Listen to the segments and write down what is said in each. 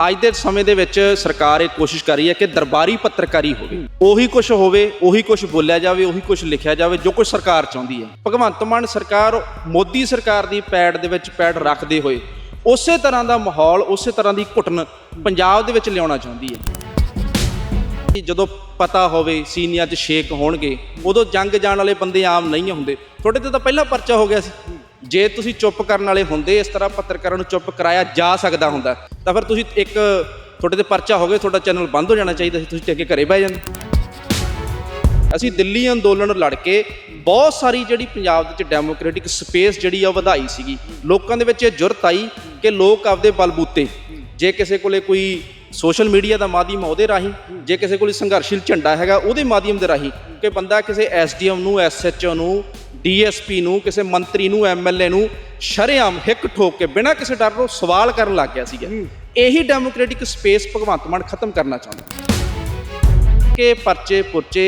ਅੱਜ ਦੇ ਸਮੇਂ ਦੇ ਵਿੱਚ ਸਰਕਾਰ ਇਹ ਕੋਸ਼ਿਸ਼ ਕਰ ਰਹੀ ਹੈ ਕਿ ਦਰਬਾਰੀ ਪੱਤਰਕਾਰੀ ਹੋਵੇ। ਉਹੀ ਕੁਝ ਹੋਵੇ, ਉਹੀ ਕੁਝ ਬੋਲਿਆ ਜਾਵੇ, ਉਹੀ ਕੁਝ ਲਿਖਿਆ ਜਾਵੇ, ਜੋ ਕੁਝ ਸਰਕਾਰ ਚਾਹੁੰਦੀ ਹੈ। ਭਗਵੰਤ ਮਾਨ ਸਰਕਾਰ, ਮੋਦੀ ਸਰਕਾਰ ਦੀ ਪੈੜ ਦੇ ਵਿੱਚ ਪੈੜ ਰੱਖਦੇ ਹੋਏ ਉਸੇ ਤਰ੍ਹਾਂ ਦਾ ਮਾਹੌਲ, ਉਸੇ ਤਰ੍ਹਾਂ ਦੀ ਘੁਟਨ ਪੰਜਾਬ ਦੇ ਵਿੱਚ ਲਿਆਉਣਾ ਚਾਹੁੰਦੀ ਹੈ। ਕਿ ਜਦੋਂ ਪਤਾ ਹੋਵੇ ਸੀਨੀਅਰ 'ਚ ਸ਼ੇਕ ਹੋਣਗੇ, ਉਦੋਂ ਜੰਗ ਜਾਣ ਵਾਲੇ ਬੰਦੇ ਆਮ ਨਹੀਂ ਹੁੰਦੇ। ਤੁਹਾਡੇ ਤੇ ਤਾਂ ਪਹਿਲਾਂ ਪਰਚਾ ਹੋ ਗਿਆ ਸੀ। ਜੇ ਤੁਸੀਂ ਚੁੱਪ ਕਰਨ ਵਾਲੇ ਹੁੰਦੇ, ਇਸ ਤਰ੍ਹਾਂ ਪੱਤਰਕਾਰਾਂ ਨੂੰ ਚੁੱਪ ਕਰਾਇਆ ਜਾ ਸਕਦਾ ਹੁੰਦਾ। ਤਾਂ ਫਿਰ ਤੁਸੀਂ ਇੱਕ ਤੁਹਾਡੇ ਤੇ ਪਰਚਾ ਹੋ ਗਿਆ, ਤੁਹਾਡਾ ਚੈਨਲ ਬੰਦ ਹੋ ਜਾਣਾ ਚਾਹੀਦਾ ਸੀ, ਤੁਸੀਂ ਅੱਗੇ ਘਰੇ ਬਹਿ ਜਾਂਦੇ। ਅਸੀਂ ਦਿੱਲੀ ਅੰਦੋਲਨ ਲੜ ਕੇ ਬਹੁਤ ਸਾਰੀ ਜਿਹੜੀ ਪੰਜਾਬ ਦੇ ਵਿੱਚ ਡੈਮੋਕ੍ਰੈਟਿਕ ਸਪੇਸ ਜਿਹੜੀ ਆ ਉਹ ਵਧਾਈ ਸੀਗੀ। ਲੋਕਾਂ ਦੇ ਵਿੱਚ ਇਹ ਜੁਰਤ ਆਈ ਕਿ ਲੋਕ ਆਪਦੇ ਬਲਬੂਤੇ ਜੇ ਕਿਸੇ ਕੋਲੇ ਕੋਈ ਸੋਸ਼ਲ ਮੀਡੀਆ ਦਾ ਮਾਧਿਅਮ ਉਹਦੇ ਰਾਹੀਂ, ਜੇ ਕਿਸੇ ਕੋਲ ਸੰਘਰਸ਼ੀਲ ਝੰਡਾ ਹੈਗਾ ਉਹਦੇ ਮਾਧਿਅਮ ਦੇ ਰਾਹੀਂ ਕਿ ਬੰਦਾ ਕਿਸੇ ਐਸਡੀਐਮ ਨੂੰ, ਐਸਐਚਓ ਨੂੰ ਡੀਐਸਪੀ ਨੂੰ ਕਿਸੇ ਮੰਤਰੀ ਨੂੰ ਐਮਐਲਏ ਨੂੰ ਸ਼ਰੇਆਮ ਹਿੱਕ ਠੋਕ ਕੇ ਬਿਨਾਂ ਕਿਸੇ ਡਰ ਤੋਂ ਸਵਾਲ ਕਰਨ ਲੱਗ ਗਿਆ ਸੀਗਾ। ਇਹੀ ਡੈਮੋਕ੍ਰੈਟਿਕ ਸਪੇਸ ਭਗਵੰਤ ਮਾਨ ਖਤਮ ਕਰਨਾ ਚਾਹੁੰਦਾ। ਕਿ ਪਰਚੇ ਪੁਰਚੇ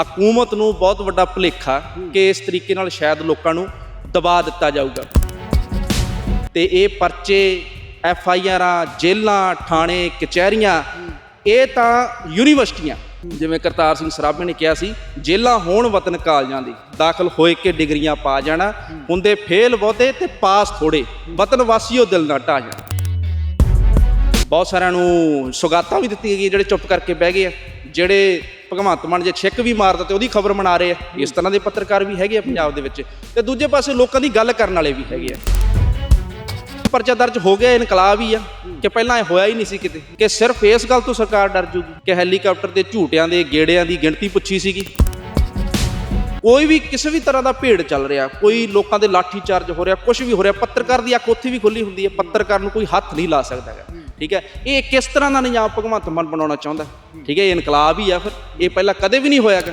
ਹਕੂਮਤ ਨੂੰ ਬਹੁਤ ਵੱਡਾ ਭੁਲੇਖਾ ਕਿ ਇਸ ਤਰੀਕੇ ਨਾਲ ਸ਼ਾਇਦ ਲੋਕਾਂ ਨੂੰ ਦਬਾ ਦਿੱਤਾ ਜਾਊਗਾ। ਤੇ ਇਹ ਪਰਚੇ ਐਫ ਆਈ ਆਰਾਂ ਜੇਲਾਂ ਥਾਣੇ ਕਚਹਿਰੀਆਂ ਇਹ ਤਾਂ ਯੂਨੀਵਰਸਿਟੀਆਂ ਜਿਵੇਂ ਕਰਤਾਰ ਸਿੰਘ ਸਰਾਭੇ ਨੇ ਕਿਹਾ ਸੀ, ਜੇਲਾਂ ਹੋਣ ਵਤਨ ਕਾਲਜਾਂ ਦੀ, ਦਾਖਲ ਹੋਏ ਕੇ ਡਿਗਰੀਆਂ ਪਾ ਜਾਣਾ, ਹੁੰਦੇ ਫੇਲ ਬਹੁਤੇ ਤੇ ਪਾਸ ਥੋੜੇ, ਵਤਨ ਵਾਸੀਓ ਦਿਲ ਨਾ ਢਾ ਜਾਣਾ। ਬਹੁਤ ਸਾਰਿਆਂ ਨੂੰ ਸੁਗਾਤਾਂ ਵੀ ਦਿੱਤੀਆਂ ਗਈਆਂ ਜਿਹੜੇ ਚੁੱਪ ਕਰਕੇ ਬਹਿ ਗਏ ਆ, ਜਿਹੜੇ ਭਗਵੰਤ ਮਾਨ ਜੇ ਛਿੱਕ ਵੀ ਮਾਰਦਾ ਤੇ ਉਹਦੀ ਖਬਰ ਬਣਾ ਰਹੇ ਆ, ਇਸ ਤਰ੍ਹਾਂ ਦੇ ਪੱਤਰਕਾਰ ਵੀ ਹੈਗੇ ਆ ਪੰਜਾਬ ਦੇ ਵਿੱਚ, ਤੇ ਦੂਜੇ ਪਾਸੇ ਲੋਕਾਂ ਦੀ ਗੱਲ ਕਰਨ ਵਾਲੇ ਵੀ ਹੈਗੇ ਆ। ਪਰਚਾ ਦਰਜ ਹੋ ਗਿਆ, ਇਨਕਲਾਬ ਹੀ ਆ, ਕਿ ਪਹਿਲਾਂ ਇਹ ਹੋਇਆ ਹੀ ਨਹੀਂ ਸੀ ਕਿਤੇ। ਕਿ ਸਿਰਫ ਇਸ ਗੱਲ ਤੋਂ ਸਰਕਾਰ ਡਰ ਜੂਗੀ ਕਿ ਹੈਲੀਕਾਪਟਰ ਦੇ ਝੂਟਿਆਂ ਦੇ ਗੇੜਿਆਂ ਦੀ ਗਿਣਤੀ ਪੁੱਛੀ ਸੀਗੀ। ਕੋਈ ਵੀ ਕਿਸੇ ਵੀ ਤਰ੍ਹਾਂ ਦਾ ਭੇੜ ਚੱਲ ਰਿਹਾ, ਕੋਈ ਲੋਕਾਂ ਦੇ ਲਾਠੀ ਚਾਰਜ ਹੋ ਰਿਹਾ ਕੁਝ ਵੀ ਹੋ ਰਿਹਾ, ਪੱਤਰਕਾਰ ਦੀ ਅੱਖ ਉੱਥੇ ਵੀ ਖੁੱਲੀ ਹੁੰਦੀ ਹੈ, ਪੱਤਰਕਾਰ ਨੂੰ ਕੋਈ ਹੱਥ ਨਹੀਂ ਲਾ ਸਕਦਾ ਹੈਗਾ। ਠੀਕ ਹੈ? ਇਹ ਕਿਸ ਤਰ੍ਹਾਂ ਦਾ ਨਿਯਾਮ ਭਗਵੰਤ ਮਾਨ ਬਣਾਉਣਾ ਚਾਹੁੰਦਾ? ਠੀਕ ਹੈ? ਇਹ ਇਨਕਲਾਬ ਹੀ ਆ ਫਿਰ। ਇਹ ਪਹਿਲਾਂ ਕਦੇ ਵੀ ਨਹੀਂ ਹੋਇਆਗਾ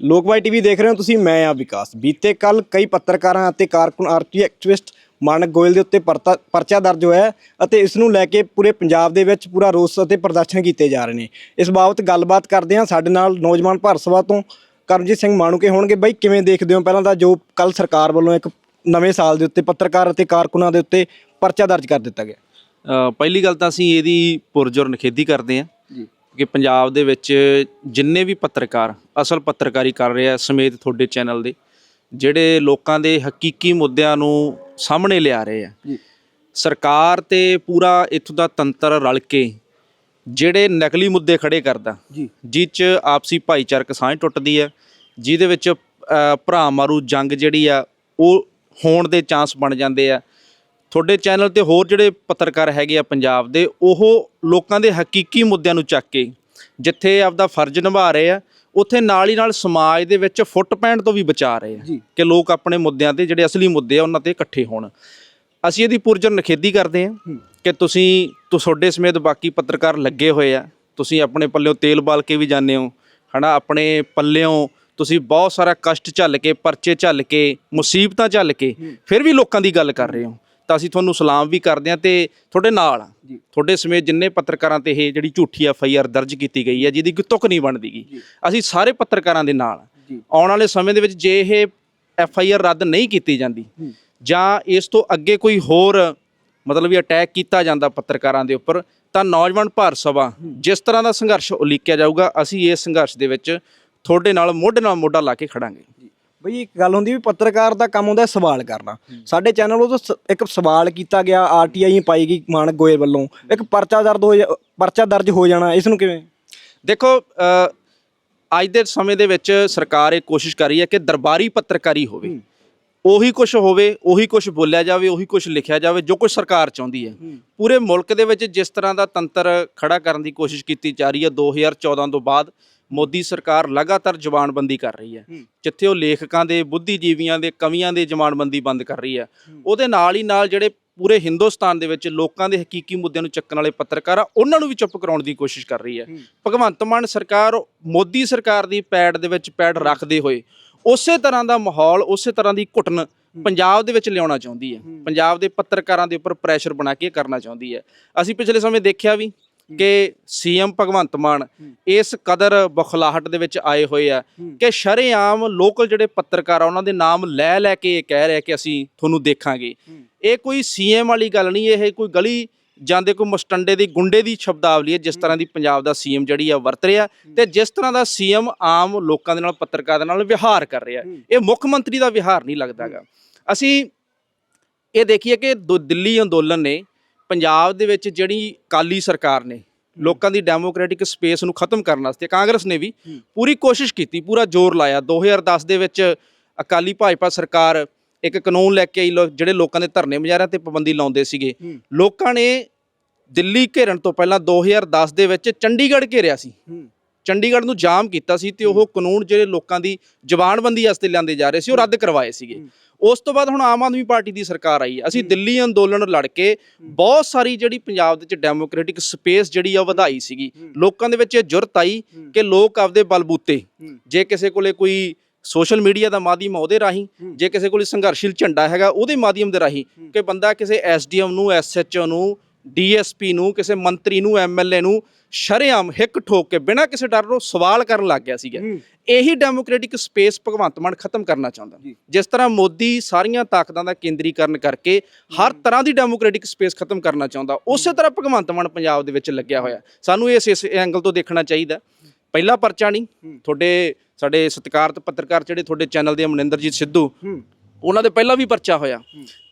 ਲੋਕਵਾਈ ਟੀਵੀ ਦੇਖ ਰਹੇ ਹੋ ਤੁਸੀਂ ਮੈਂ ਆ ਵਿਕਾਸ। ਬੀਤੇ ਕੱਲ ਕਈ ਪੱਤਰਕਾਰਾਂ ਅਤੇ ਕਾਰਕੁਨ R T activist Manak Goyal ਦੇ ਉੱਤੇ ਪਰਚਾ ਦਰਜ ਹੋਇਆ ਹੈ ਅਤੇ ਇਸ ਨੂੰ ਲੈ ਕੇ ਪੂਰੇ ਪੰਜਾਬ ਦੇ ਵਿੱਚ ਪੂਰਾ ਰੋਸ ਅਤੇ ਪ੍ਰਦਰਸ਼ਨ ਕੀਤੇ ਜਾ ਰਹੇ ਨੇ। ਇਸ ਬਾਬਤ ਗੱਲਬਾਤ ਕਰਦੇ ਹਾਂ ਸਾਡੇ ਨਾਲ ਨੌਜਵਾਨ ਭਾਰਤ ਸਭਾ ਤੋਂ ਕਰਮਜੀਤ ਸਿੰਘ ਮਾਣੂਕੇ ਹੋਣਗੇ। ਬਈ ਕਿਵੇਂ ਦੇਖਦੇ ਹੋ ਪਹਿਲਾਂ ਤਾਂ ਜੋ ਕੱਲ ਸਰਕਾਰ ਵੱਲੋਂ ਇੱਕ ਨਵੇਂ ਸਾਲ ਦੇ ਉੱਤੇ ਪੱਤਰਕਾਰ ਅਤੇ ਕਾਰਕੁਨਾਂ ਦੇ ਉੱਤੇ ਪਰਚਾ ਦਰਜ ਕਰ ਦਿੱਤਾ ਗਿਆ? ਪਹਿਲੀ ਗੱਲ ਤਾਂ ਅਸੀਂ ਇਹਦੀ ਪੁਰਜੋਰ ਨਿਖੇਧੀ ਕਰਦੇ ਹਾਂ। ਜੀ। ਕਿ ਪੰਜਾਬ ਦੇ ਵਿੱਚ ਜਿੰਨੇ ਵੀ ਪੱਤਰਕਾਰ ਅਸਲ ਪੱਤਰਕਾਰੀ ਕਰ ਰਹੇ ਆ ਸਮੇਤ ਤੁਹਾਡੇ ਚੈਨਲ ਦੇ ਜਿਹੜੇ ਲੋਕਾਂ ਦੇ ਹਕੀਕੀ ਮੁੱਦਿਆਂ ਨੂੰ ਸਾਹਮਣੇ ਲਿਆ ਰਹੇ ਆ। ਸਰਕਾਰ ਤੇ ਪੂਰਾ ਇੱਥੋਂ ਦਾ ਤੰਤਰ ਰਲ ਕੇ ਜਿਹੜੇ ਨਕਲੀ ਮੁੱਦੇ ਖੜੇ ਕਰਦਾ ਜੀ। ਜਿਹ 'ਚ ਆਪਸੀ ਭਾਈਚਾਰਕ ਸਾਂਝ ਟੁੱਟਦੀ ਹੈ ਜਿਹਦੇ ਵਿੱਚ ਭਰਾ ਮਾਰੂ ਜੰਗ ਜਿਹੜੀ ਆ ਉਹ ਹੋਣ ਦੇ ਚਾਂਸ ਬਣ ਜਾਂਦੇ ਆ। ਤੁਹਾਡੇ ਚੈਨਲ ਤੇ ਹੋਰ ਜਿਹੜੇ ਪੱਤਰਕਾਰ ਹੈਗੇ ਆ ਪੰਜਾਬ ਦੇ ਉਹ ਲੋਕਾਂ ਦੇ ਹਕੀਕੀ ਮੁੱਦਿਆਂ ਨੂੰ ਚੱਕ ਕੇ ਜਿੱਥੇ ਆਪਦਾ ਫਰਜ਼ ਨਿਭਾ ਰਹੇ ਆ ਉੱਥੇ ਨਾਲ ਹੀ ਨਾਲ ਸਮਾਜ ਦੇ ਵਿੱਚ ਫੁੱਟ ਪੈਣ ਤੋਂ ਵੀ ਬਚਾ ਰਹੇ ਆ। ਕਿ ਲੋਕ ਆਪਣੇ ਮੁੱਦਿਆਂ ਤੇ ਜਿਹੜੇ ਅਸਲੀ ਮੁੱਦੇ ਆ ਉਹਨਾਂ ਤੇ ਇਕੱਠੇ ਹੋਣ। ਅਸੀਂ ਇਹਦੀ ਪੁਰਜਰ ਨਖੇਦੀ ਕਰਦੇ ਹਾਂ। ਕਿ ਤੁਸੀਂ ਤੁਹਾਡੇ ਸਮੇਤ ਬਾਕੀ ਪੱਤਰਕਾਰ ਲੱਗੇ ਹੋਏ ਆ ਤੁਸੀਂ ਆਪਣੇ ਪੱਲਿਓਂ ਤੇਲ ਬਾਲ ਕੇ ਵੀ ਜਾਂਦੇ ਹੋ ਹਨਾ ਆਪਣੇ ਪੱਲਿਓਂ ਤੁਸੀਂ ਬਹੁਤ ਸਾਰਾ ਕਸ਼ਟ ਝੱਲ ਕੇ ਪਰਚੇ ਝੱਲ ਕੇ ਮੁਸੀਬਤਾਂ ਝੱਲ ਕੇ ਫਿਰ ਵੀ ਲੋਕਾਂ ਦੀ ਗੱਲ ਕਰ ਰਹੇ ਹੋ। ਤਾਂ ਅਸੀਂ ਤੁਹਾਨੂੰ ਸਲਾਮ ਵੀ ਕਰਦੇ ਹਾਂ ਤੇ ਤੁਹਾਡੇ ਨਾਲ। ਤੁਹਾਡੇ ਸਮੇਤ ਜਿੰਨੇ ਪੱਤਰਕਾਰਾਂ ਤੇ ਇਹ ਜਿਹੜੀ ਝੂਠੀ ਐਫ ਆਈ ਆਰ ਦਰਜ ਕੀਤੀ ਗਈ ਹੈ ਜਿਹਦੀ ਕੋਈ ਤੁਕ ਨਹੀਂ ਬਣਦੀਗੀ ਅਸੀਂ ਸਾਰੇ ਪੱਤਰਕਾਰਾਂ ਦੇ ਨਾਲ। ਜੀ। ਆਉਣ ਵਾਲੇ ਸਮੇਂ ਦੇ ਵਿੱਚ ਜੇ ਇਹ ਐਫ ਆਈ ਆਰ ਰੱਦ ਨਹੀਂ ਕੀਤੀ ਜਾਂਦੀ ਜਾਂ ਇਸ ਤੋਂ ਅੱਗੇ ਕੋਈ ਹੋਰ ਮਤਲਬ ਵੀ ਅਟੈਕ ਕੀਤਾ ਜਾਂਦਾ ਪੱਤਰਕਾਰਾਂ ਦੇ ਉੱਪਰ ਤਾਂ ਨੌਜਵਾਨ ਭਾਰਤ ਸਭਾ ਜਿਸ ਤਰ੍ਹਾਂ ਦਾ ਸੰਘਰਸ਼ ਉਲੀਕਿਆ ਜਾਊਗਾ ਅਸੀਂ ਇਸ ਸੰਘਰਸ਼ ਦੇ ਵਿੱਚ ਤੁਹਾਡੇ ਨਾਲ ਮੋਢੇ ਨਾਲ ਮੋਢਾ ਲਾ ਕੇ ਖੜਾਂਗੇ ਬਈ ਇੱਕ ਗੱਲ ਹੁੰਦੀ ਵੀ ਪੱਤਰਕਾਰ ਦਾ ਕੰਮ ਹੁੰਦਾ ਸਵਾਲ ਕਰਨਾ। ਸਾਡੇ ਚੈਨਲ ਉਹ ਤੋਂ ਇੱਕ ਸਵਾਲ ਕੀਤਾ ਗਿਆ ਆਰਟੀਆਈ ਪਾਈ ਗਈ ਮਾਨਕ ਗੋਇਲ ਵੱਲੋਂ। ਇੱਕ ਪਰਚਾ ਦਰਜ ਹੋ ਜਾ- ਪਰਚਾ ਦਰਜ ਹੋ ਜਾਣਾ ਇਸ ਨੂੰ ਕਿਵੇਂ? ਦੇਖੋ ਅੱਜ ਦੇ ਸਮੇਂ ਦੇ ਵਿੱਚ ਸਰਕਾਰ ਇਹ ਕੋਸ਼ਿਸ਼ ਕਰ ਰਹੀ ਹੈ ਕਿ ਦਰਬਾਰੀ ਪੱਤਰਕਾਰੀ ਹੋਵੇ। ਉਹੀ ਕੁਝ ਹੋਵੇ ਉਹੀ ਕੁਝ ਬੋਲਿਆ ਜਾਵੇ ਉਹੀ ਕੁਝ ਲਿਖਿਆ ਜਾਵੇ ਜੋ ਕੁਝ ਸਰਕਾਰ ਚਾਹੁੰਦੀ ਹੈ। ਪੂਰੇ ਮੁਲਕ ਦੇ ਵਿੱਚ ਜਿਸ ਤਰ੍ਹਾਂ ਦਾ ਤੰਤਰ ਖੜਾ ਕਰਨ ਦੀ ਕੋਸ਼ਿਸ਼ ਕੀਤੀ ਜਾ ਰਹੀ ਹੈ 2014 ਤੋਂ ਬਾਅਦ ਮੋਦੀ ਸਰਕਾਰ ਲਗਾਤਾਰ ਜ਼ਬਾਨਬੰਦੀ ਕਰ ਰਹੀ ਹੈ। ਜਿੱਥੇ ਉਹ ਲੇਖਕਾਂ ਦੇ ਬੁੱਧੀਜੀਵੀਆਂ ਦੇ ਕਵੀਆਂ ਦੇ ਜ਼ਬਾਨਬੰਦੀ ਬੰਦ ਕਰ ਰਹੀ ਹੈ। ਉਹਦੇ ਨਾਲ ਹੀ ਨਾਲ ਜਿਹੜੇ ਪੂਰੇ ਹਿੰਦੁਸਤਾਨ ਦੇ ਵਿੱਚ ਲੋਕਾਂ ਦੇ ਹਕੀਕੀ ਮੁੱਦਿਆਂ ਨੂੰ ਚੱਕਣ ਵਾਲੇ ਪੱਤਰਕਾਰ ਆ ਉਹਨਾਂ ਨੂੰ ਵੀ ਚੁੱਪ ਕਰਾਉਣ ਦੀ ਕੋਸ਼ਿਸ਼ ਕਰ ਰਹੀ ਹੈ। ਭਗਵੰਤ ਮਾਨ ਸਰਕਾਰ ਮੋਦੀ ਸਰਕਾਰ ਦੀ ਪੈੜ ਦੇ ਵਿੱਚ ਪੈੜ ਰੱਖਦੇ ਹੋਏ ਉਸੇ ਤਰ੍ਹਾਂ ਦਾ ਮਾਹੌਲ ਉਸੇ ਤਰ੍ਹਾਂ ਦੀ ਘੁਟਨ ਪੰਜਾਬ ਦੇ ਵਿੱਚ ਲਿਆਉਣਾ ਚਾਹੁੰਦੀ ਹੈ। ਪੰਜਾਬ ਦੇ ਪੱਤਰਕਾਰਾਂ ਦੇ ਉੱਪਰ ਪ੍ਰੈਸ਼ਰ ਬਣਾ ਕੇ ਕਰਨਾ ਚਾਹੁੰਦੀ ਹੈ। ਅਸੀਂ ਪਿਛਲੇ ਸਮੇਂ ਦੇਖਿਆ ਵੀ ਕਿ ਸੀਐਮ ਭਗਵੰਤ ਮਾਨ ਇਸ ਕਦਰ ਬਖਲਾਹਟ ਦੇ ਵਿੱਚ ਆਏ ਹੋਏ ਆ ਕਿ ਸ਼ਰੇਆਮ ਲੋਕਲ ਜਿਹੜੇ ਪੱਤਰਕਾਰ ਆ ਉਹਨਾਂ ਦੇ ਨਾਮ ਲੈ ਲੈ ਕੇ ਇਹ ਕਹਿ ਰਿਹਾ ਕਿ ਅਸੀਂ ਤੁਹਾਨੂੰ ਦੇਖਾਂਗੇ। ਇਹ ਕੋਈ ਸੀਐਮ ਵਾਲੀ ਗੱਲ ਨਹੀਂ ਇਹ ਕੋਈ ਗਲੀ ਜਾਂਦੇ ਕੋਈ ਮਸਟੰਡੇ ਦੀ ਗੁੰਡੇ ਦੀ ਸ਼ਬਦਾਵਲੀ ਹੈ ਜਿਸ ਤਰ੍ਹਾਂ ਦੀ ਪੰਜਾਬ ਦਾ ਸੀਐਮ ਜਿਹੜੀ ਆ ਵਰਤ ਰਿਹਾ ਤੇ ਜਿਸ ਤਰ੍ਹਾਂ ਦਾ ਸੀਐਮ ਆਮ ਲੋਕਾਂ ਦੇ ਨਾਲ ਪੱਤਰਕਾਰ ਦੇ ਨਾਲ ਵਿਹਾਰ ਕਰ ਰਿਹਾ। ਇਹ ਮੁੱਖ ਮੰਤਰੀ ਦਾ ਵਿਹਾਰ ਨਹੀਂ ਲੱਗਦਾਗਾ ਅਸੀਂ ਇਹ ਦੇਖੀਏ ਕਿ ਦਿੱਲੀ ਅੰਦੋਲਨ ਨੇ ਪੰਜਾਬ ਦੇ ਵਿੱਚ ਜਿਹੜੀ ਕਾਲੀ ਸਰਕਾਰ ਨੇ ਲੋਕਾਂ ਦੀ ਡੈਮੋਕ੍ਰੈਟਿਕ ਸਪੇਸ ਨੂੰ ਖਤਮ ਕਰਨ ਵਾਸਤੇ ਕਾਂਗਰਸ ਨੇ ਵੀ ਪੂਰੀ ਕੋਸ਼ਿਸ਼ ਕੀਤੀ ਪੂਰਾ ਜ਼ੋਰ ਲਾਇਆ। 2010 ਦੇ ਵਿੱਚ ਅਕਾਲੀ ਭਾਜਪਾ ਸਰਕਾਰ ਇੱਕ ਕਾਨੂੰਨ ਲੈ ਕੇ ਆਈ ਜਿਹੜੇ ਲੋਕਾਂ ਦੇ ਧਰਨੇ ਮੁਜ਼ਾਹਰਿਆਂ ਤੇ ਪਾਬੰਦੀ ਲਾਉਂਦੇ ਸੀਗੇ। ਲੋਕਾਂ ਨੇ ਦਿੱਲੀ ਘੇਰਨ ਤੋਂ ਪਹਿਲਾਂ 2010 ਦੇ ਵਿੱਚ ਚੰਡੀਗੜ੍ਹ ਘੇਰਿਆ ਸੀ। ਚੰਡੀਗੜ੍ਹ ਨੂੰ ਜਾਮ ਕੀਤਾ ਸੀ ਤੇ ਉਹ ਕਾਨੂੰਨ ਜਿਹੜੇ ਲੋਕਾਂ ਦੀ ਜ਼ਬਾਨਬੰਦੀ ਵਾਸਤੇ ਲਿਆਂਦੇ ਜਾ ਰਹੇ ਸੀ ਉਹ ਰੱਦ ਕਰਵਾਏ ਸੀਗੇ। ਉਸ ਤੋਂ ਬਾਅਦ ਹੁਣ ਆਮ ਆਦਮੀ ਪਾਰਟੀ ਦੀ ਸਰਕਾਰ ਆਈ ਹੈ ਅਸੀਂ ਦਿੱਲੀ ਅੰਦੋਲਨ ਲੜ ਕੇ ਬਹੁਤ ਸਾਰੀ ਜਿਹੜੀ ਪੰਜਾਬ ਦੇ ਵਿੱਚ ਡੈਮੋਕ੍ਰੈਟਿਕ ਸਪੇਸ ਜਿਹੜੀ ਆ ਵਧਾਈ ਸੀਗੀ। ਲੋਕਾਂ ਦੇ ਵਿੱਚ ਇਹ ਜੁਰਤ ਆਈ ਕਿ ਲੋਕ ਆਪਦੇ ਬਲਬੂਤੇ ਜੇ ਕਿਸੇ ਕੋਲੇ ਕੋਈ ਸੋਸ਼ਲ ਮੀਡੀਆ ਦਾ ਮਾਧਿਅਮ ਉਹਦੇ ਰਾਹੀਂ ਜੇ ਕਿਸੇ ਕੋਲੇ ਸੰਘਰਸ਼ੀਲ ਝੰਡਾ ਹੈਗਾ ਉਹਦੇ ਮਾਧਿਅਮ ਦੇ ਰਾਹੀਂ ਕਿ ਬੰਦਾ ਕਿਸੇ ਐਸਡੀਐਮ ਨੂੰ ਐਸਐਚਓ ਨੂੰ ਡੀਐਸਪੀ ਨੂੰ ਕਿਸੇ ਮੰਤਰੀ ਨੂੰ ਐਮਐਲਏ ਨੂੰ ਸ਼ਰੇਆਮ ਹਿੱਕ ਠੋਕ ਕੇ ਬਿਨਾਂ ਕਿਸੇ ਡਰ ਤੋਂ ਸਵਾਲ ਕਰਨ ਲੱਗ ਗਿਆ ਸੀਗਾ। ਇਹੀ ਡੈਮੋਕ੍ਰੈਟਿਕ ਸਪੇਸ ਭਗਵੰਤ ਮਾਨ ਖਤਮ ਕਰਨਾ ਚਾਹੁੰਦਾ। ਜਿਸ ਤਰ੍ਹਾਂ ਮੋਦੀ ਸਾਰੀਆਂ ਤਾਕਤਾਂ ਦਾ ਕੇਂਦਰੀਕਰਨ ਕਰਕੇ ਹਰ ਤਰ੍ਹਾਂ ਦੀ ਡੈਮੋਕ੍ਰੈਟਿਕ ਸਪੇਸ ਖਤਮ ਕਰਨਾ ਚਾਹੁੰਦਾ ਉਸੇ ਤਰ੍ਹਾਂ ਭਗਵੰਤ ਮਾਨ ਪੰਜਾਬ ਦੇ ਵਿੱਚ ਲੱਗਿਆ ਹੋਇਆ। ਸਾਨੂੰ ਇਸ ਇਸ ਐਂਗਲ ਤੋਂ ਦੇਖਣਾ ਚਾਹੀਦਾ। ਪਹਿਲਾ ਪਰਚਾ ਨਹੀਂ ਤੁਹਾਡੇ ਸਾਡੇ ਸਤਿਕਾਰਤ ਪੱਤਰਕਾਰ ਜਿਹੜੇ ਤੁਹਾਡੇ ਚੈਨਲ ਦੇ ਮਨਿੰਦਰਜੀਤ ਸਿੱਧੂ ਉਹਨਾਂ ਦੇ ਪਹਿਲਾਂ ਵੀ ਪਰਚਾ ਹੋਇਆ।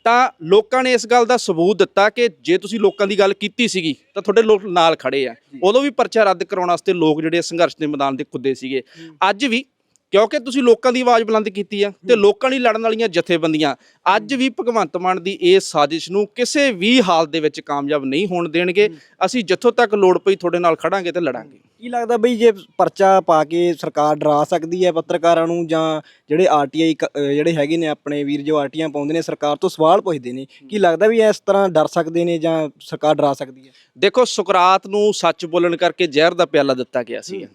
ਤਾਂ ਲੋਕਾਂ ਨੇ ਇਸ ਗੱਲ ਦਾ ਸਬੂਤ ਦਿੱਤਾ ਕਿ ਜੇ ਤੁਸੀਂ ਲੋਕਾਂ ਦੀ ਗੱਲ ਕੀਤੀ ਸੀਗੀ ਤਾਂ ਤੁਹਾਡੇ ਲੋਕ ਨਾਲ ਖੜੇ ਆ। ਉਦੋਂ ਵੀ ਪਰਚਾ ਰੱਦ ਕਰਾਉਣ ਵਾਸਤੇ ਲੋਕ ਜਿਹੜੇ ਸੰਘਰਸ਼ ਦੇ ਮੈਦਾਨ ਤੇ ਕੁੱਦੇ ਸੀਗੇ। ਅੱਜ ਵੀ ਕਿਉਂਕਿ ਤੁਸੀਂ ਲੋਕਾਂ ਦੀ ਆਵਾਜ਼ ਬੁਲੰਦ ਕੀਤੀ ਆ ਤੇ ਲੋਕਾਂ ਲਈ ਲੜਨ ਵਾਲੀਆਂ ਜਥੇਬੰਦੀਆਂ ਅੱਜ ਵੀ ਭਗਵੰਤ ਮਾਨ ਦੀ ਇਸ ਸਾਜ਼ਿਸ਼ ਨੂੰ ਕਿਸੇ ਵੀ ਹਾਲ ਦੇ ਵਿੱਚ ਕਾਮਯਾਬ ਨਹੀਂ ਹੋਣ ਦੇਣਗੇ। ਅਸੀਂ ਜਿੱਥੋਂ ਤੱਕ ਲੋੜ ਪਈ ਤੁਹਾਡੇ ਨਾਲ ਖੜਾਂਗੇ ਤੇ ਲੜਾਂਗੇ। ਕੀ ਲੱਗਦਾ ਬਈ ਜੇ ਪਰਚਾ ਪਾ ਕੇ ਸਰਕਾਰ ਡਰਾ ਸਕਦੀ ਹੈ ਪੱਤਰਕਾਰਾਂ ਨੂੰ ਜਾਂ ਜਿਹੜੇ ਆਰਟੀਆਈ ਜਿਹੜੇ ਹੈਗੇ ਨੇ ਆਪਣੇ ਵੀਰ ਜੋ ਆਰਟੀਆਂ ਪਾਉਂਦੇ ਨੇ ਸਰਕਾਰ ਤੋਂ ਸਵਾਲ ਪੁੱਛਦੇ ਨੇ ਕੀ ਲੱਗਦਾ ਵੀ ਇਸ ਤਰ੍ਹਾਂ ਡਰ ਸਕਦੇ ਨੇ ਜਾਂ ਸਰਕਾਰ ਡਰਾ ਸਕਦੀ ਹੈ? ਦੇਖੋ ਸੁਕਰਾਤ ਨੂੰ ਸੱਚ ਬੋਲਣ ਕਰਕੇ ਜ਼ਹਿਰ ਦਾ ਪਿਆਲਾ ਦਿੱਤਾ ਗਿਆ ਸੀ।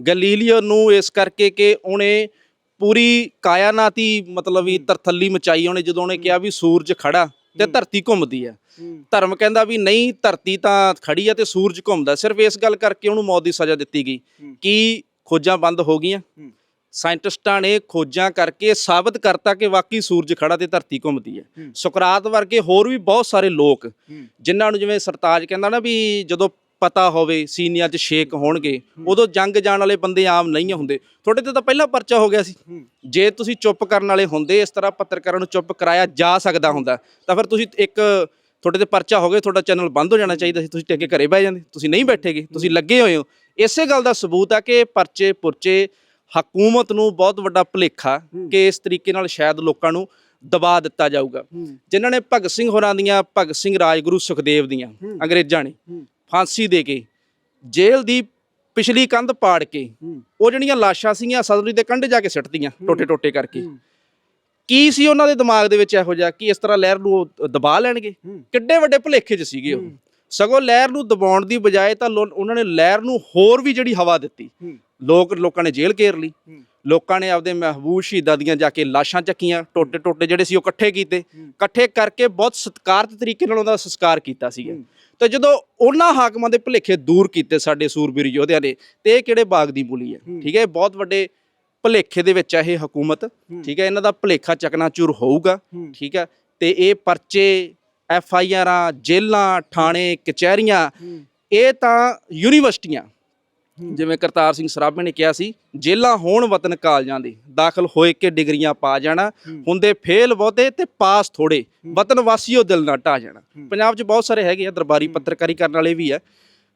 ਗਲੀਲੀਓ ਨੂੰ ਇਸ ਕਰਕੇ ਕਿ ਉਹਨੇ ਪੂਰੀ ਕਾਇਨਾਤੀ ਮਤਲਬ ਵੀ ਤਰਥੱਲੀ ਮਚਾਈ ਉਹਨੇ ਜਦੋਂ ਉਹਨੇ ਕਿਹਾ ਵੀ ਸੂਰਜ ਖੜਾ ਤੇ ਧਰਤੀ ਘੁੰਮਦੀ ਹੈ। ਧਰਮ ਕਹਿੰਦਾ ਵੀ ਨਹੀਂ ਧਰਤੀ ਤਾਂ ਖੜੀ ਆ ਤੇ ਸੂਰਜ ਘੁੰਮਦਾ। ਸਿਰਫ ਇਸ ਗੱਲ ਕਰਕੇ ਉਹਨੂੰ ਮੌਤ ਦੀ ਸਜ਼ਾ ਦਿੱਤੀ ਗਈ ਕੀ ਖੋਜਾਂ ਬੰਦ ਹੋ ਗਈਆਂ। ਸਾਇੰਟਿਸਟਾਂ ਨੇ ਖੋਜਾਂ ਕਰਕੇ ਸਾਬਤ ਕਰਤਾ ਕਿ ਵਾਕਈ ਸੂਰਜ ਖੜਾ ਤੇ ਧਰਤੀ ਘੁੰਮਦੀ ਹੈ। ਸੁਕਰਾਤ ਵਰਗੇ ਹੋਰ ਵੀ ਬਹੁਤ ਸਾਰੇ ਲੋਕ ਜਿਨ੍ਹਾਂ ਨੂੰ ਜਿਵੇਂ ਸਰਤਾਜ ਕਹਿੰਦਾ ਨਾ ਵੀ ਜਦੋਂ ਪਤਾ ਹੋਵੇ ਸੀਨੀਆਂ 'ਚ ਸ਼ੇਕ ਹੋਣਗੇ ਉਦੋਂ ਜੰਗ ਜਾਣ ਵਾਲੇ ਬੰਦੇ ਆਮ ਨਹੀਂ ਹੁੰਦੇ। ਤੁਹਾਡੇ ਤੇ ਤਾਂ ਪਹਿਲਾਂ ਪਰਚਾ ਹੋ ਗਿਆ ਸੀ। ਜੇ ਤੁਸੀਂ ਚੁੱਪ ਕਰਨ ਵਾਲੇ ਹੁੰਦੇ ਇਸ ਤਰ੍ਹਾਂ ਪੱਤਰਕਾਰਾਂ ਨੂੰ ਚੁੱਪ ਕਰਾਇਆ ਜਾ ਸਕਦਾ ਹੁੰਦਾ। ਤਾਂ ਫਿਰ ਤੁਸੀਂ ਇੱਕ ਤੁਹਾਡੇ ਤੇ ਪਰਚਾ ਹੋ ਗਿਆ ਤੁਹਾਡਾ ਚੈਨਲ ਬੰਦ ਹੋ ਜਾਣਾ ਚਾਹੀਦਾ ਸੀ ਤੁਸੀਂ ਟੇਕੇ ਘਰੇ ਬਹਿ ਜਾਂਦੇ। ਤੁਸੀਂ ਨਹੀਂ ਬੈਠੇਗੇ ਤੁਸੀਂ ਲੱਗੇ ਹੋਏ ਹੋ। ਇਸੇ ਗੱਲ ਦਾ ਸਬੂਤ ਆ ਕਿ ਪਰਚੇ ਪੁਰਚੇ ਹਕੂਮਤ ਨੂੰ ਬਹੁਤ ਵੱਡਾ ਭੁਲੇਖਾ ਕਿ ਇਸ ਤਰੀਕੇ ਨਾਲ ਸ਼ਾਇਦ ਲੋਕਾਂ ਨੂੰ ਦਬਾ ਦਿੱਤਾ ਜਾਊਗਾ। ਜਿਨ੍ਹਾਂ ਨੇ ਭਗਤ ਸਿੰਘ ਹੋਰਾਂ ਦੀਆਂ ਭਗਤ ਸਿੰਘ ਰਾਜਗੁਰੂ ਸੁਖਦੇਵ ਦੀਆਂ ਅੰਗਰੇਜ਼ਾਂ ਨੇ। ਫਾਂਸੀ ਦੇ ਕੇ ਜੇਲ੍ਹ ਦੀ ਪਿਛਲੀ ਕੰਧ ਪਾੜ ਕੇ ਉਹ ਜਿਹੜੀਆਂ ਲਾਸ਼ਾਂ ਸੀਗੀਆਂ ਸਤਲੁਜ ਦੇ ਕੰਢੇ ਜਾ ਕੇ ਸਿੱਟਦੀਆਂ ਟੋਟੇ ਟੋਟੇ ਕਰਕੇ। ਕੀ ਸੀ ਉਹਨਾਂ ਦੇ ਦਿਮਾਗ ਦੇ ਵਿੱਚ ਇਹੋ ਜਿਹਾ ਕਿ ਇਸ ਤਰ੍ਹਾਂ ਲਹਿਰ ਨੂੰ ਉਹ ਦਬਾ ਲੈਣਗੇ? ਕਿੱਡੇ ਵੱਡੇ ਭੁਲੇਖੇ 'ਚ ਸੀਗੇ ਉਹ। ਸਗੋਂ ਲਹਿਰ ਨੂੰ ਦਬਾਉਣ ਦੀ ਬਜਾਏ ਤਾਂ ਉਹਨਾਂ ਨੇ ਲਹਿਰ ਨੂੰ ਹੋਰ ਵੀ ਜਿਹੜੀ ਹਵਾ ਦਿੱਤੀ। ਲੋਕ ਲੋਕਾਂ ਨੇ ਜੇਲ੍ਹ ਘੇਰ ਲਈ। ਲੋਕਾਂ ਨੇ ਆਪਦੇ ਮਹਿਬੂਬ ਸ਼ਹੀਦਾਂ ਦੀਆਂ ਜਾ ਕੇ ਲਾਸ਼ਾਂ ਚੱਕੀਆਂ ਟੋਟੇ ਟੋਟੇ ਜਿਹੜੇ ਸੀ ਉਹ ਇਕੱਠੇ ਕੀਤੇ। ਇਕੱਠੇ ਕਰਕੇ ਬਹੁਤ ਸਤਿਕਾਰਤ ਤਰੀਕੇ ਨਾਲ ਉਹਦਾ ਸੰਸਕਾਰ ਕੀਤਾ ਸੀਗਾ। ਤੇ ਜਦੋਂ ਉਹਨਾਂ ਹਾਕਮਾਂ ਦੇ ਭੁਲੇਖੇ ਦੂਰ ਕੀਤੇ ਸਾਡੇ ਸੂਰਬੀਰ ਯੋਧਿਆਂ ਨੇ ਤੇ ਇਹ ਕਿਹੜੇ ਬਾਗ ਦੀ ਬੁਲੀ ਹੈ? ਠੀਕ ਹੈ ਬਹੁਤ ਵੱਡੇ ਭੁਲੇਖੇ ਦੇ ਵਿੱਚ ਹੈ ਇਹ ਹਕੂਮਤ। ਠੀਕ ਹੈ ਇਹਨਾਂ ਦਾ ਭੁਲੇਖਾ ਚਕਨਾਚੂਰ ਹੋਊਗਾ। ਠੀਕ ਹੈ ਤੇ ਇਹ ਪਰਚੇ ਐਫ ਆਈ ਆਰਾਂ ਜੇਲਾਂ ਥਾਣੇ ਕਚਹਿਰੀਆਂ ਇਹ ਤਾਂ ਯੂਨੀਵਰਸਿਟੀਆਂ ਜਿਵੇਂ ਕਰਤਾਰ ਸਿੰਘ ਸਰਾਭੇ ਨੇ ਕਿਹਾ ਸੀ ਜੇਲਾਂ ਹੋਣ ਵਤਨ ਕਾਲਜਾਂ ਦੇ ਦਾਖਲ ਹੋਏ ਕੇ ਡਿਗਰੀਆਂ ਪਾ ਜਾਣਾ ਹੁੰਦੇ ਫੇਲ ਬਹੁਤੇ ਤੇ ਪਾਸ ਥੋੜੇ ਵਤਨ ਵਾਸੀਓ ਦਿਲ ਨਾ ਢਾ ਜਾਣਾ। ਪੰਜਾਬ 'ਚ ਬਹੁਤ ਸਾਰੇ ਹੈਗੇ ਆ ਦਰਬਾਰੀ ਪੱਤਰਕਾਰੀ ਕਰਨ ਵਾਲੇ ਵੀ ਆ।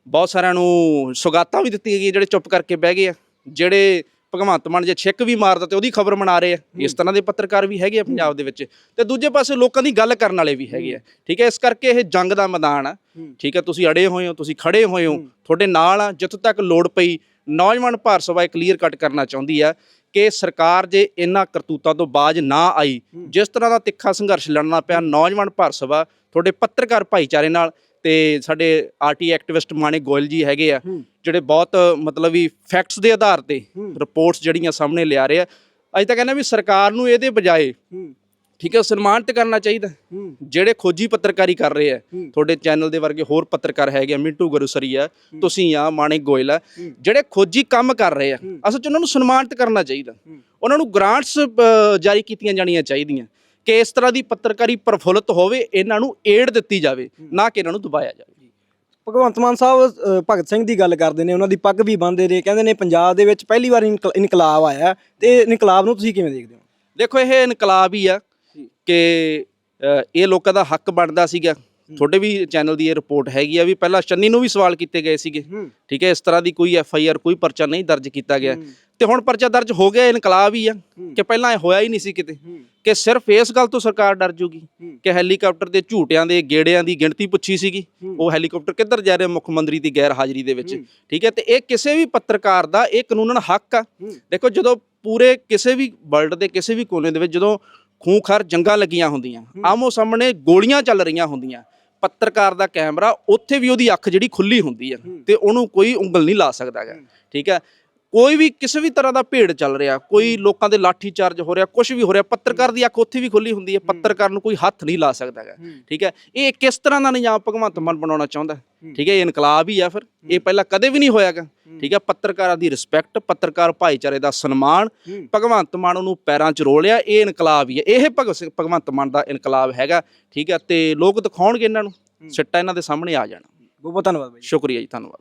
ਬਹੁਤ ਸਾਰਿਆਂ ਨੂੰ ਸੁਗਾਤਾਂ ਵੀ ਦਿੱਤੀਆਂ ਗਈਆਂ ਜਿਹੜੇ ਚੁੱਪ ਕਰਕੇ ਬਹਿ ਗਏ ਆ। ਜਿਹੜੇ ਭਗਵੰਤ ਮਾਨ ਜੇ ਛਿੱਕ ਵੀ ਮਾਰਦਾ ਤੇ ਉਹਦੀ ਖਬਰ ਬਣਾ ਰਹੇ ਆ। ਇਸ ਤਰ੍ਹਾਂ ਦੇ ਪੱਤਰਕਾਰ ਵੀ ਹੈਗੇ ਆ ਪੰਜਾਬ ਦੇ ਵਿੱਚ। ਤੇ ਦੂਜੇ ਪਾਸੇ ਲੋਕਾਂ ਦੀ ਗੱਲ ਕਰਨ ਵਾਲੇ ਵੀ ਹੈਗੇ ਆ। ਠੀਕ ਹੈ ਇਸ ਕਰਕੇ ਇਹ ਜੰਗ ਦਾ ਮੈਦਾਨ ਆ। ਠੀਕ ਹੈ ਤੁਸੀਂ ਅੜੇ ਹੋਏ ਹੋ ਤੁਸੀਂ ਖੜੇ ਹੋਏ ਹੋ ਤੁਹਾਡੇ ਨਾਲ ਆ ਜਿੱਥੋਂ ਤੱਕ ਲੋੜ ਪਈ ਨੌਜਵਾਨ ਭਾਰਤ ਸਭਾ ਇਹ ਕਲੀਅਰ ਕੱਟ ਕਰਨਾ ਚਾਹੁੰਦੀ ਆ ਕਿ ਸਰਕਾਰ ਜੇ ਇਹਨਾਂ ਕਰਤੂਤਾਂ ਤੋਂ ਬਾਜ ਨਾ ਆਈ ਜਿਸ ਤਰ੍ਹਾਂ ਦਾ ਤਿੱਖਾ ਸੰਘਰਸ਼ ਲੜਨਾ ਪਿਆ ਨੌਜਵਾਨ ਭਾਰਤ ਸਭਾ ਤੁਹਾਡੇ ਪੱਤਰਕਾਰ ਭਾਈਚਾਰੇ ਨਾਲ ਤੇ ਸਾਡੇ ਆਰਟੀ ਐਕਟਿਵਿਸਟ ਮਾਣੇ ਗੋਇਲ ਜੀ ਹੈਗੇ ਆ ਜਿਹੜੇ ਬਹੁਤ ਮਤਲਬ ਵੀ ਫੈਕਟਸ ਦੇ ਆਧਾਰ ਤੇ ਰਿਪੋਰਟਸ ਜਿਹੜੀਆਂ ਸਾਹਮਣੇ ਲਿਆ ਰਹੇ ਆ। ਅੱਜ ਤਾਂ ਕਹਿੰਦਾ ਵੀ ਸਰਕਾਰ ਨੂੰ ਇਹਦੇ ਬਜਾਏ ਠੀਕ ਹੈ ਸਨਮਾਨਿਤ ਕਰਨਾ ਚਾਹੀਦਾ। ਜਿਹੜੇ ਖੋਜੀ ਪੱਤਰਕਾਰੀ ਕਰ ਰਹੇ ਆ। ਤੁਹਾਡੇ ਚੈਨਲ ਦੇ ਵਰਗੇ ਹੋਰ ਪੱਤਰਕਾਰ ਹੈਗੇ ਆ ਮਿੰਟੂ ਗੁਰਸਰੀ ਆ ਤੁਸੀਂ ਆ ਮਾਣਿਕ ਗੋਇਲ ਆ ਜਿਹੜੇ ਖੋਜੀ ਕੰਮ ਕਰ ਰਹੇ ਆ ਅਸਲ ਚ ਉਹਨਾਂ ਨੂੰ ਸਨਮਾਨਿਤ ਕਰਨਾ ਚਾਹੀਦਾ। ਉਹਨਾਂ ਨੂੰ ਗ੍ਰਾਂਟਸ ਜਾਰੀ ਕੀਤੀਆਂ ਜਾਣੀਆਂ ਚਾਹੀਦੀਆਂ। ਕਿ ਇਸ ਤਰ੍ਹਾਂ ਦੀ ਪੱਤਰਕਾਰੀ ਪ੍ਰਫੁੱਲਤ ਹੋਵੇ ਇਹਨਾਂ ਨੂੰ ਏਡ ਦਿੱਤੀ ਜਾਵੇ ਨਾ ਕਿ ਇਹਨਾਂ ਨੂੰ ਦਬਾਇਆ ਜਾਵੇ। ਭਗਵੰਤ ਮਾਨ ਸਾਹਿਬ ਭਗਤ ਸਿੰਘ ਦੀ ਗੱਲ ਕਰਦੇ ਨੇ ਉਹਨਾਂ ਦੀ ਪੱਗ ਵੀ ਬੰਨਦੇ ਨੇ ਕਹਿੰਦੇ ਨੇ ਪੰਜਾਬ ਦੇ ਵਿੱਚ ਪਹਿਲੀ ਵਾਰ ਇਨਕ- ਇਨਕਲਾਬ ਆਇਆ ਤੇ ਇਨਕਲਾਬ ਨੂੰ ਤੁਸੀਂ ਕਿਵੇਂ ਦੇਖਦੇ ਹੋ? ਦੇਖੋ ਇਹ ਇਨਕਲਾਬ ਹੀ ਆ ਕਿ ਇਹ ਲੋਕਾਂ ਦਾ ਹੱਕ ਬਣਦਾ ਸੀਗਾ। ਤੁਹਾਡੇ ਵੀ ਚੈਨਲ ਦੀ ਇਹ ਰਿਪੋਰਟ ਹੈਗੀ ਆ ਵੀ ਪਹਿਲਾਂ ਚੰਨੀ ਨੂੰ ਵੀ ਸਵਾਲ ਕੀਤੇ ਗਏ ਸੀਗੇ। ਠੀਕ ਹੈ ਇਸ ਤਰ੍ਹਾਂ ਦੀ ਕੋਈ ਐਫ ਆਈ ਆਰ ਕੋਈ ਪਰਚਾ ਨਹੀਂ ਦਰਜ ਕੀਤਾ ਗਿਆ। ਤੇ ਹੁਣ ਪਰਚਾ ਦਰਜ ਹੋ ਗਿਆ ਇਨਕਲਾਬ ਹੀ ਆ ਕਿ ਪਹਿਲਾਂ ਇਹ ਹੋਇਆ ਹੀ ਨਹੀਂ ਸੀ ਕਿਤੇ। ਕਿ ਸਿਰਫ ਇਸ ਗੱਲ ਤੋਂ ਸਰਕਾਰ ਡਰ ਜੂਗੀ ਕਿ ਹੈਲੀਕਾਪਟਰ ਦੇ ਝੂਟਿਆਂ ਦੇ ਗੇੜਿਆਂ ਦੀ ਗਿਣਤੀ ਪੁੱਛੀ ਸੀਗੀ। ਉਹ ਹੈਲੀਕਾਪਟਰ ਕਿੱਧਰ ਜਾ ਰਿਹਾ ਮੁੱਖ ਮੰਤਰੀ ਦੀ ਗੈਰ ਹਾਜ਼ਰੀ ਦੇ ਵਿੱਚ। ਠੀਕ ਹੈ ਤੇ ਇਹ ਕਿਸੇ ਵੀ ਪੱਤਰਕਾਰ ਦਾ ਇਹ ਕਾਨੂੰਨਨ ਹੱਕ ਆ। ਦੇਖੋ ਜਦੋਂ ਪੂਰੇ ਕਿਸੇ ਵੀ ਵਰਲਡ ਦੇ ਕਿਸੇ ਵੀ ਕੋਨੇ ਦੇ ਵਿੱਚ ਜਦੋਂ ਖੂੰਖਾਰ ਜੰਗਾਂ ਲੱਗੀਆਂ ਹੁੰਦੀਆਂ ਆਮੋ ਸਾਹਮਣੇ ਗੋਲੀਆਂ ਚੱਲ ਰਹੀਆਂ ਹੁੰਦੀਆਂ ਪੱਤਰਕਾਰ ਦਾ ਕੈਮਰਾ ਉੱਥੇ ਵੀ ਉਹਦੀ ਅੱਖ ਜਿਹੜੀ ਖੁੱਲੀ ਹੁੰਦੀ ਹੈ ਤੇ ਉਹਨੂੰ ਕੋਈ ਉਂਗਲ ਨਹੀਂ ਲਾ ਸਕਦਾ ਹੈਗਾ। ਠੀਕ ਹੈ? ਕੋਈ ਵੀ ਕਿਸੇ ਵੀ ਤਰ੍ਹਾਂ ਦਾ ਭੇੜ ਚੱਲ ਰਿਹਾ ਕੋਈ ਲੋਕਾਂ ਦੇ ਲਾਠੀ ਚਾਰਜ ਹੋ ਰਿਹਾ ਕੁਝ ਵੀ ਹੋ ਰਿਹਾ ਪੱਤਰਕਾਰ ਦੀ ਅੱਖ ਉੱਥੇ ਵੀ ਖੁੱਲੀ ਹੁੰਦੀ ਹੈ ਪੱਤਰਕਾਰ ਨੂੰ ਕੋਈ ਹੱਥ ਨਹੀਂ ਲਾ ਸਕਦਾ ਹੈਗਾ। ਠੀਕ ਹੈ ਇਹ ਕਿਸ ਤਰ੍ਹਾਂ ਦਾ ਨਿਯਾਮ ਭਗਵੰਤ ਮਾਨ ਬਣਾਉਣਾ ਚਾਹੁੰਦਾ? ਠੀਕ ਹੈ ਇਹ ਇਨਕਲਾਬ ਹੀ ਆ ਫਿਰ ਇਹ ਪਹਿਲਾਂ ਕਦੇ ਵੀ ਨਹੀਂ ਹੋਇਆਗਾ। ਠੀਕ ਹੈ ਪੱਤਰਕਾਰਾਂ ਦੀ ਰਿਸਪੈਕਟ ਪੱਤਰਕਾਰ ਭਾਈਚਾਰੇ ਦਾ ਸਨਮਾਨ ਭਗਵੰਤ ਮਾਨ ਨੂੰ ਪੈਰਾਂ 'ਚ ਰੋਲਿਆ ਇਹ ਇਨਕਲਾਬ ਹੀ ਹੈ। ਇਹ ਭਗਵ ਸਿੰਘ ਭਗਵੰਤ ਮਾਨ ਦਾ ਇਨਕਲਾਬ ਹੈਗਾ। ਠੀਕ ਹੈ ਤੇ ਲੋਕ ਦਿਖਾਉਣਗੇ ਇਹਨਾਂ ਨੂੰ ਸਿੱਟਾ ਇਹਨਾਂ ਦੇ ਸਾਹਮਣੇ ਆ ਜਾਣਾ। ਬਹੁਤ ਬਹੁਤ ਧੰਨਵਾਦ ਬਾਈ ਸ਼ੁਕਰੀਆ ਜੀ ਧੰਨਵਾਦ।